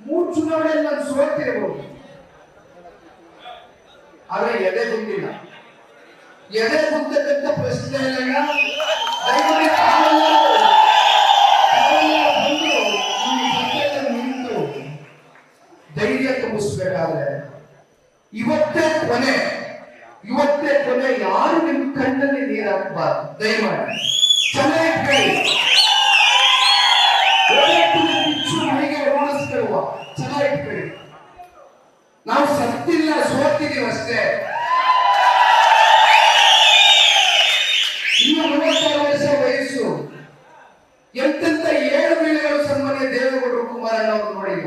ಮೂರು ಚುನಾವಣೆಯಲ್ಲಿ ನಾನು ಸೋತಿರಬಹುದು ಆದ್ರೆ ಎದೆ ಗುಂಡಿಲ್ಲ. ಎದೆ ಗುಂಡದಂತ ಪ್ರಶ್ನೆ ಇಲ್ಲ ನಿಂತು ಧೈರ್ಯ ತುಂಬಿಸ್ಬೇಕಾದ್ರೆ ಇವತ್ತೇ ಕೊನೆ ಇವತ್ತೇ ಕೊನೆ. ಯಾರು ನಿಮ್ ಕಣ್ಣಲ್ಲಿ ನೀರಾಕ್ಬಾರ್ದು ದಯಮಾಡಿ. ವರ್ಷ ವಯಸ್ಸು. ಎಂತೆಂತ ಏಳು ಬೀಳುಗಳು ಸನ್ಮಾನ್ಯ ದೇವೇಗೌಡರು ಕುಮಾರಣ್ಣ ಅವರು ನೋಡಿಲ್ಲ.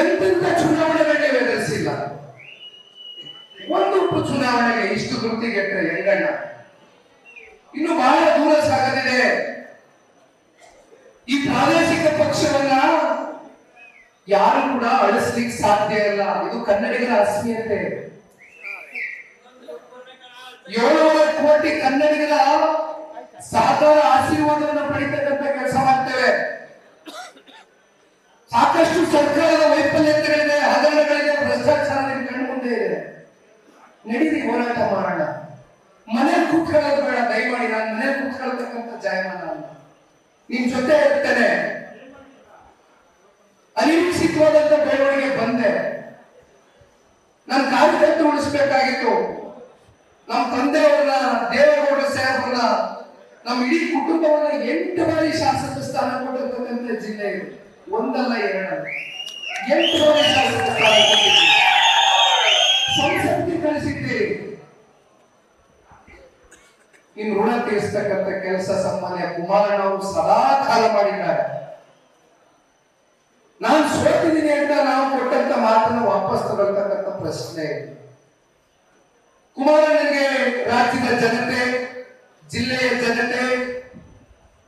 ಎಂತೆಂತ ಚುನಾವಣೆಗಳನ್ನೇ ಎದುರಿಸಿಲ್ಲ. ಒಂದು ಚುನಾವಣೆಗೆ ಇಷ್ಟು ಗುರುತಿಗೆಟ್ಟ ಹೆಂಗಣ್ಣ? ಇನ್ನು ಬಹಳ ದೂರ ಸಾಗದಿದೆ. ಈ ಪ್ರಾದೇಶಿಕ ಪಕ್ಷವನ್ನ ಯಾರು ಕೂಡ ಅಳಿಸ್ಲಿಕ್ಕೆ ಸಾಧ್ಯ ಇಲ್ಲ. ಇದು ಕನ್ನಡಿಗರ ಅಸ್ಮಿಯತೆ ಏಳುವರೆ ಕೋಟಿ ಕನ್ನಡಿಗರ ಸಹಕಾರ ಆಶೀರ್ವಾದವನ್ನು ಪಡಿತಕ್ಕಂಥ ಕೆಲಸ ಮಾಡ್ತೇವೆ. ಸಾಕಷ್ಟು ಸರ್ಕಾರದ ವೈಫಲ್ಯತೆಗಳಿದೆ, ಹಗರಣಗಳಿದೆ, ಭ್ರಷ್ಟಾಚಾರ ಕಣ್ಣು ಮುಂದೆ ಇದೆ. ನಡೀರಿ, ಹೋರಾಟ ಮಾಡೋಣ. ಮನೆ ಕೂತ್ಕೊಳ್ಳೋದು ಬೇಡ, ದಯಮಾಡಿ. ನಾನು ಮನೆ ಕೂತ್ಕೊಳ್ತಕ್ಕಂಥ ಜಾಯಮಾನ ನಿಮ್ ಜೊತೆ ಇರ್ತೇನೆ. ಅನಿರೀಕ್ಷಿತವಾದಂತ ಬೆಳವಣಿಗೆ ಬಂದೆ. ನನ್ನ ಕಾರ್ಯಕರ್ತ ಉಳಿಸ್ಬೇಕಾಗಿತ್ತು. ನಮ್ಮ ತಂದೆಯವ್ರನ್ನ ನಮ್ಮ ಇಡೀ ಕುಟುಂಬವನ್ನ ಎಂಟು ಬಾರಿ ಶಾಸಕ ಸ್ಥಾನ ಕೊಟ್ಟಿರ್ತಕ್ಕಂಥ ಜಿಲ್ಲೆ ಇದು ಒಂದಲ್ಲ ಎರಡಲ್ಲ. ಎಂಟು ಬಾರಿ ಶಾಸಕ ಸ್ಥಾನ ಸಂಸತ್ತಿಗೆ ಕಳಿಸಿದ್ದೀರಿ ಇನ್ನು ಋಣ ತೀರಿಸ್ತಕ್ಕಂಥ ಕೆಲಸ ಸನ್ಮಾನ್ಯ ಕುಮಾರಣ್ಣ ಅವರು ಸದಾ ಕಾಲ ಮಾಡಿದ್ದಾರೆ. ನಾನು ಸೋತಿದ್ದೀನಿ ಅಂತ ನಾವು ಕೊಟ್ಟಂತ ಮಾತನ್ನು ವಾಪಸ್ ತಗೊಳ್ತಕ್ಕಂಥ ಪ್ರಶ್ನೆ. ಕುಮಾರಣ್ಣನಿಗೆ ರಾಜ್ಯದ ಜನತೆ, ಜಿಲ್ಲೆಯ ಜನತೆ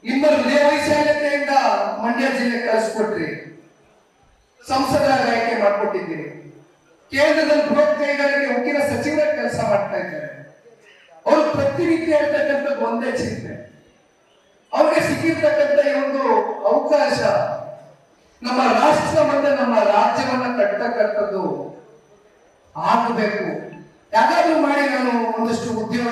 ನಿಮ್ಮ ಹೃದಯ ವೈಶಾಲ್ಯತೆಯಿಂದ ಮಂಡ್ಯ ಜಿಲ್ಲೆ ಕಳಿಸ್ಕೊಟ್ರಿ. ಸಂಸದರ ಆಯ್ಕೆ ಮಾಡ್ಕೊಟ್ಟಿದ್ದೀರಿ. ಕೇಂದ್ರದಲ್ಲಿ ಬೃಹತ್ ಕೈಗಾರಿಕೆ ಉಕ್ಕಿನ ಸಚಿವರ ಕೆಲಸ ಮಾಡ್ತಾ ಇದ್ದಾರೆ. ಅವರು ಪ್ರತಿನಿತ್ಯ ಹೇಳ್ತಕ್ಕಂಥದ್ದು ಒಂದೇ ಚಿಂತೆ. ಅವ್ರಿಗೆ ಸಿಕ್ಕಿರ್ತಕ್ಕಂಥ ಈ ಒಂದು ಅವಕಾಶ ನಮ್ಮ ರಾಷ್ಟ್ರ ಮತ್ತೆ ನಮ್ಮ ರಾಜ್ಯವನ್ನ ಕಟ್ಟತಕ್ಕಂಥದ್ದು ಆಗಬೇಕು.